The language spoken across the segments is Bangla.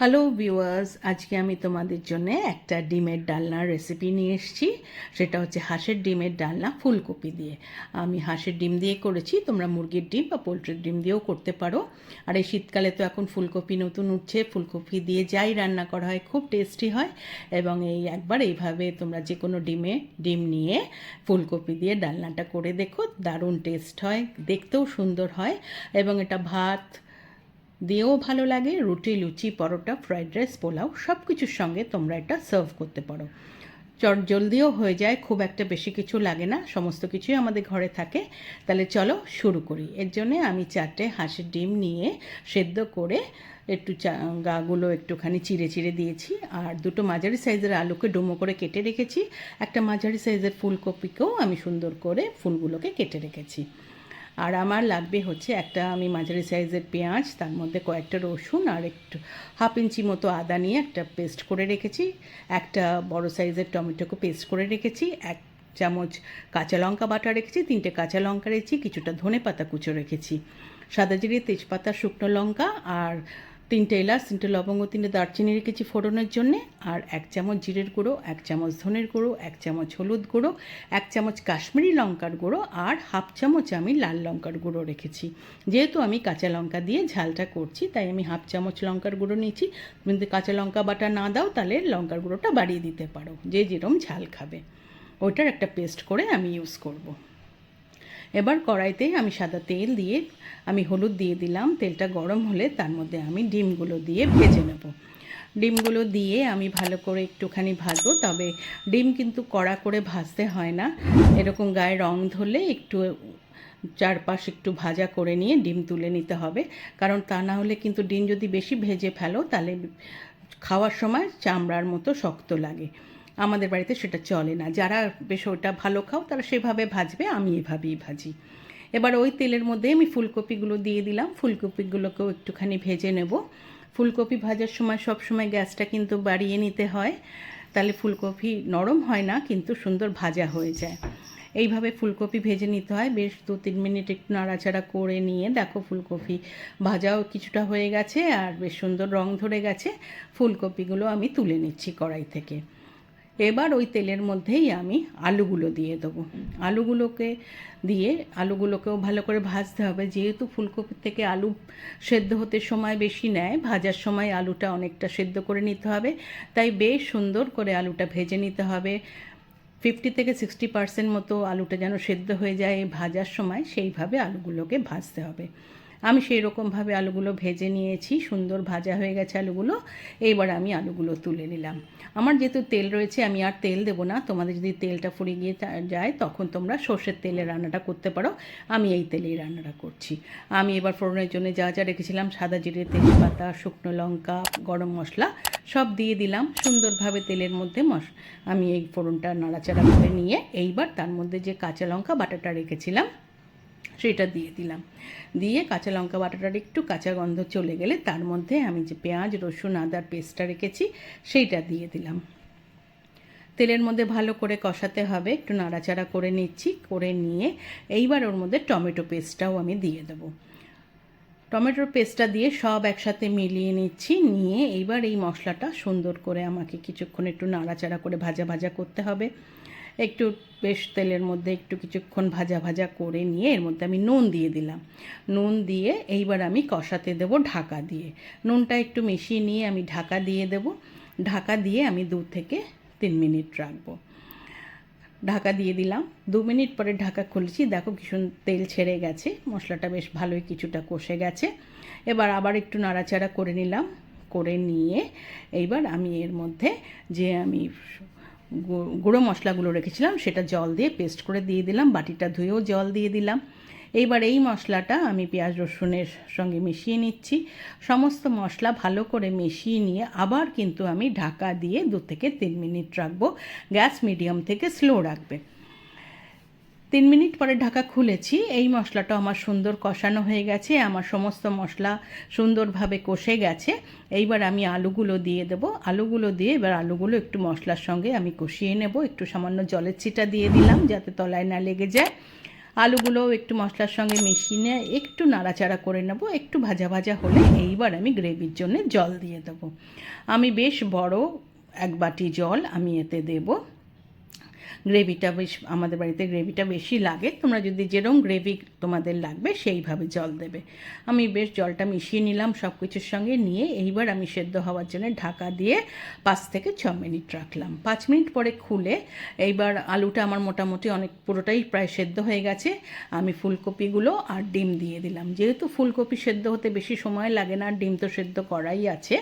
হ্যালো ভিউয়ার্স আজকে আমি তোমাদের জন্য একটা ডিমের ডালনার রেসিপি নিয়ে এসেছি। সেটা হচ্ছে হাঁসের ডিমের ডালনা ফুলকপি দিয়ে। আমি হাঁসের ডিম দিয়ে করেছি। তোমরা মুরগির ডিম বা পোলট্রির ডিম দিয়েও করতে পারো। আর এই শীতকালে তো এখন ফুলকপি নতুন উঠছে। ফুলকপি দিয়ে যাই রান্না করা হয়, খুব টেস্টি হয়। এবং এই একবার এইভাবে তোমরা যে কোনো ডিমে ডিম নিয়ে ফুলকপি দিয়ে ডালনাটা করে দেখো। দারুণ টেস্ট হয়, দেখতেও সুন্দর হয়। এবং এটা ভাত দিয়েও ভালো লাগে, রুটি, লুচি, পরোটা, ফ্রাইড রাইস, পোলাও সব কিছুর সঙ্গে তোমরা এটা সার্ভ করতে পারো। চট জলদিও হয়ে যায়, খুব একটা বেশি কিছু লাগে না, সমস্ত কিছুই আমাদের ঘরে থাকে। তাহলে চলো শুরু করি। এর জন্যে আমি চারটে হাঁসের ডিম নিয়ে সেদ্ধ করে একটু গাগুলো একটুখানি চিড়ে চিড়ে দিয়েছি, আর দুটো মাঝারি সাইজের আলুকে ডুমো করে কেটে রেখেছি। একটা মাঝারি সাইজের ফুলকপিকেও আমি সুন্দর করে ফুলগুলোকে কেটে রেখেছি। আর আমার লাগবে হচ্ছে একটা আমি মাঝারি সাইজের পেঁয়াজ, তার মধ্যে কয়েকটা রসুন আর একটু হাফ ইঞ্চি মতো আদা নিয়ে একটা পেস্ট করে রেখেছি, একটা বড় সাইজের টমেটোকে পেস্ট করে রেখেছি, এক চামচ কাঁচা লঙ্কা বাটা রেখেছি, তিনটে কাঁচা লঙ্কা রেখেছি, কিছুটা ধনে পাতা কুচো রেখেছি, সাদা জিরে, তেজপাতা, শুকনো লঙ্কা আর তিনটে এলাচ, তিনটে লবঙ্গ, তিনটে দারচিনি রেখেছি ফোড়নের জন্যে। আর এক চামচ জিরের গুঁড়ো, এক চামচ ধনের গুঁড়ো, এক চামচ হলুদ গুঁড়ো, এক চামচ কাশ্মীরি লঙ্কার গুঁড়ো আর হাফ চামচ আমি লাল লঙ্কার গুঁড়ো রেখেছি। যেহেতু আমি কাঁচা লঙ্কা দিয়ে ঝালটা করছি, তাই আমি হাফ চামচ লঙ্কার গুঁড়ো নিয়েছি। তুমি যদি কাঁচা লঙ্কা বাটা না দাও, তাহলে লঙ্কার গুঁড়োটা বাড়িয়ে দিতে পারো, যে যেরম ঝাল খাবে। ওইটার একটা পেস্ট করে আমি ইউজ করব। এবার কড়াইতে আমি সাদা তেল দিয়ে, আমি হলুদ দিয়ে দিলাম। তেলটা গরম হলে তার মধ্যে আমি ডিমগুলো দিয়ে ভেজে নেব। ডিমগুলো দিয়ে আমি ভালো করে একটুখানি ভাজবো, তবে ডিম কিন্তু কড়া করে ভাজতে হয় না। এরকম গায়ে রং ধরলে একটু চারপাশ একটু ভাজা করে নিয়ে ডিম তুলে নিতে হবে। কারণ তা না হলে কিন্তু ডিম যদি বেশি ভেজে ফেলো, তাহলে খাওয়ার সময় চামড়ার মতো শক্ত লাগে। আমাদের বাড়িতে সেটা চলে না। যারা বেশ ওটা ভালো খাও, তারা সেভাবে ভাজবে, আমি এভাবেই ভাজি। এবার ওই তেলের মধ্যে আমি ফুলকপিগুলো দিয়ে দিলাম। ফুলকপিগুলোকেও একটুখানি ভেজে নেব। ফুলকপি ভাজার সময় সব সময় গ্যাসটা কিন্তু বাড়িয়ে নিতে হয়। তাহলে ফুলকপি নরম হয় না, কিন্তু সুন্দর ভাজা হয়ে যায়। এইভাবে ফুলকপি ভেজে নিতে হয়। বেশ দু তিন মিনিট একটু নাড়াচাড়া করে নিয়ে দেখো ফুলকপি ভাজাও কিছুটা হয়ে গেছে আর বেশ সুন্দর রং ধরে গেছে। ফুলকপিগুলো আমি তুলে নিচ্ছি কড়াই থেকে। এবার ওই তেলের মধ্যেই আমি আলুগুলো দিয়ে দেবো। আলুগুলোকে দিয়ে আলুগুলোকেও ভালো করে ভাজতে হবে। যেহেতু ফুলকপি থেকে আলু সেদ্ধ হতে সময় বেশি নেয়, ভাজার সময় আলুটা অনেকটা সেদ্ধ করে নিতে হবে। তাই বেশ সুন্দর করে আলুটা ভেজে নিতে হবে। ফিফটি থেকে সিক্সটি পার্সেন্ট মতো আলুটা যেন সেদ্ধ হয়ে যায় ভাজার সময়, সেইভাবে আলুগুলোকে ভাজতে হবে। আমি সেই রকমভাবে আলুগুলো ভেজে নিয়েছি, সুন্দর ভাজা হয়ে গেছে আলুগুলো। এইবার আমি আলুগুলো তুলে নিলাম। আমার যেহেতু তেল রয়েছে, আমি আর তেল দেবো না। তোমাদের যদি তেলটা ফুরিয়ে গিয়ে যায়, তখন তোমরা সর্ষের তেলে রান্নাটা করতে পারো। আমি এই তেলেই রান্নাটা করছি। আমি এবার ফোড়নের জন্য যা যা রেখেছিলাম, সাদা জিরে, তেজপাতা, শুকনো লঙ্কা, গরম মশলা, সব দিয়ে দিলাম সুন্দরভাবে তেলের মধ্যে মশ, আমি এই ফোড়নটা নাড়াচাড়া করে নিয়ে এইবার তার মধ্যে যে কাঁচা লঙ্কা বাটাটা রেখেছিলাম সেটা দিয়ে দিলাম। দিয়ে কাঁচা লঙ্কা বাটাটার একটু কাঁচা গন্ধ চলে গেলে তার মধ্যে আমি যে পেঁয়াজ, রসুন আদার পেস্টটা রেখেছি, সেইটা দিয়ে দিলাম। তেলের মধ্যে ভালো করে কষাতে হবে, একটু নাড়াচাড়া করে নিচ্ছি, করে নিয়ে এইবার ওর মধ্যে টমেটো পেস্টটাও আমি দিয়ে দেবো। টমেটোর পেস্টটা দিয়ে সব একসাথে মিলিয়ে নিচ্ছি, নিয়ে এইবার এই মশলাটা সুন্দর করে আমাকে কিছুক্ষণ একটু নাড়াচাড়া করে ভাজা ভাজা করতে হবে। একটু বেশ তেলের মধ্যে একটু কিছুক্ষণ ভাজা ভাজা করে নিয়ে এর মধ্যে আমি নুন দিয়ে দিলাম। নুন দিয়ে এইবার আমি কষাতে দেব ঢাকা দিয়ে। নুনটা একটু মিশিয়ে নিয়ে আমি ঢাকা দিয়ে দেব। ঢাকা দিয়ে আমি দু থেকে তিন মিনিট রাখব। ঢাকা দিয়ে দিলাম। দু মিনিট পরে ঢাকা খুলেছি। দেখো ভীষণ তেল ছেড়ে গেছে। মশলাটা বেশ ভালোই কিছুটা কষে গেছে। এবার আবার একটু নাড়াচাড়া করে নিলাম। করে নিয়ে এইবার আমি এর মধ্যে যে আমি গুঁড়ো মশলাগুলো রেখেছিলাম, সেটা জল দিয়ে পেস্ট করে দিয়ে দিলাম, বাটিটা ধুয়েও জল দিয়ে দিলাম। এইবার এই মশলাটা আমি পেঁয়াজ রসুনের সঙ্গে মিশিয়ে নিচ্ছি। সমস্ত মশলা ভালো করে মিশিয়ে নিয়ে আবার কিন্তু আমি ঢাকা দিয়ে দু থেকে তিন মিনিট রাখব। গ্যাস মিডিয়াম থেকে স্লো রাখবে। তিন মিনিট পরে ঢাকা খুলেছি। এই মশলাটা আমার সুন্দর কষানো হয়ে গেছে, আমার সমস্ত মশলা সুন্দরভাবে কষে গেছে। এইবার আমি আলুগুলো দিয়ে দেব। আলুগুলো দিয়ে এবার আলুগুলো একটু মশলার সঙ্গে আমি কষিয়ে নেব। একটু সামান্য জলের ছিটা দিয়ে দিলাম যাতে তলায় না লেগে যায়। আলুগুলোও একটু মশলার সঙ্গে মিশিয়ে একটু নাড়াচাড়া করে নেব। একটু ভাজা ভাজা হলে এইবার আমি গ্রেভির জন্য জল দিয়ে দেবো। আমি বেশ বড় এক বাটি জল আমি এতে দেবো। গ্রেভিটা বেশ, আমাদের বাড়িতে গ্রেভিটা বেশি লাগে। তোমরা যদি যেরকম গ্রেভি তোমাদের লাগবে, সেইভাবে জল দেবে। আমি বেশ জলটা মিশিয়ে নিলাম সব কিছুর সঙ্গে নিয়ে, এইবার আমি সেদ্ধ হওয়ার জন্য ঢাকা দিয়ে পাঁচ থেকে ছ মিনিট রাখলাম। পাঁচ মিনিট পরে খুলে, এইবার আলুটা আমার মোটামুটি অনেক, পুরোটাই প্রায় সেদ্ধ হয়ে গেছে। আমি ফুলকপিগুলো আর ডিম দিয়ে দিলাম। যেহেতু ফুলকপি সেদ্ধ হতে বেশি সময় লাগে না, ডিম তো সেদ্ধ করাই আছে।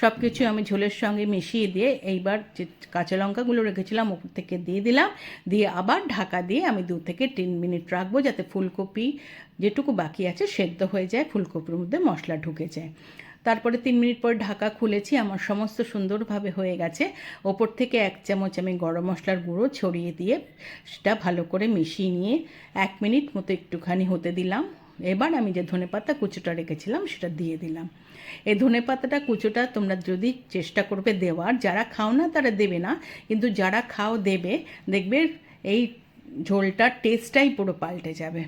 সব কিছু আমি ঝোলের সঙ্গে মিশিয়ে দিয়ে, এইবার যে কাঁচা লঙ্কাগুলো রেখেছিলাম ওপর থেকে দিয়ে দিলাম, দিয়ে আবার ঢাকা দিয়ে আমি দু থেকে তিন মিনিট রাখব যাতে ফুলকপি যেটুকু বাকি আছে সেদ্ধ হয়ে যায়, ফুলকপির মধ্যে মশলা ঢুকে যায়। তারপরে তিন মিনিট পর ঢাকা খুলেছি, আমার সমস্ত সুন্দরভাবে হয়ে গেছে। ওপর থেকে এক চামচ আমি গরম মশলার গুঁড়ো ছড়িয়ে দিয়ে সেটা ভালো করে মিশিয়ে নিয়ে এক মিনিট মতো একটুখানি হতে দিলাম। এবার আমি যে ধনেপাতা কুচোটা রেখেছিলাম, সেটা দিয়ে দিলাম। এই ধনে পাতাটা কুচোটা তোমরা যদি চেষ্টা করবে দেওয়ার, যারা খাও না তারা দেবে না, কিন্তু যারা খাও দেবে, দেখবে এই ঝোলটার টেস্টটাই পুরো পাল্টে যাবে।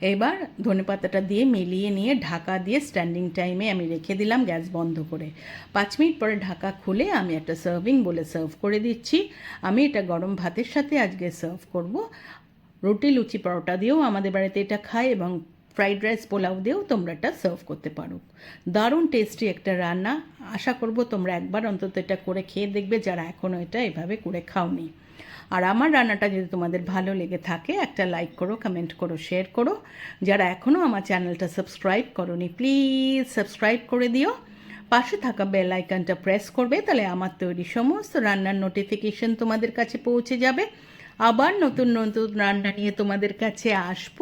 এবার ধনেপাতাটা দিয়ে মিলিয়ে নিয়ে ঢাকা দিয়ে স্ট্যান্ডিং টাইমে আমি রেখে দিলাম গ্যাস বন্ধ করে। পাঁচ মিনিট পরে ঢাকা খুলে আমি একটা সার্ভিং বলে সার্ভ করে দিচ্ছি। আমি এটা গরম ভাতের সাথে আজকে সার্ভ করব। রুটি, লুচি, পরোটা দিয়েও আমাদের বাড়িতে এটা খায় এবং ফ্রাইড রাইস, পোলাও দিয়েও তোমরা এটা সার্ভ করতে পারো। দারুণ টেস্টি একটা রান্না। আশা করব তোমরা একবার অন্তত এটা করে খেয়ে দেখবে যারা এখনও এটা এভাবে করে খাওনি। আর আমার রান্নাটা যদি তোমাদের ভালো লেগে থাকে, একটা লাইক করো, কমেন্ট করো, শেয়ার করো। যারা এখনও আমার চ্যানেলটা সাবস্ক্রাইব করোনি, প্লিজ সাবস্ক্রাইব করে দিও। পাশে থাকা বেল আইকনটা প্রেস করবে, তাহলে আমার তৈরি সমস্ত রান্নার নোটিফিকেশন তোমাদের কাছে পৌঁছে যাবে। আবার নতুন নতুন রান্না নিয়ে তোমাদের কাছে আসব।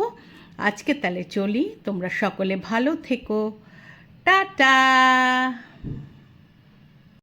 আজকে তাহলে চলি, তোমরা সকলে ভালো থেকো। টাটা!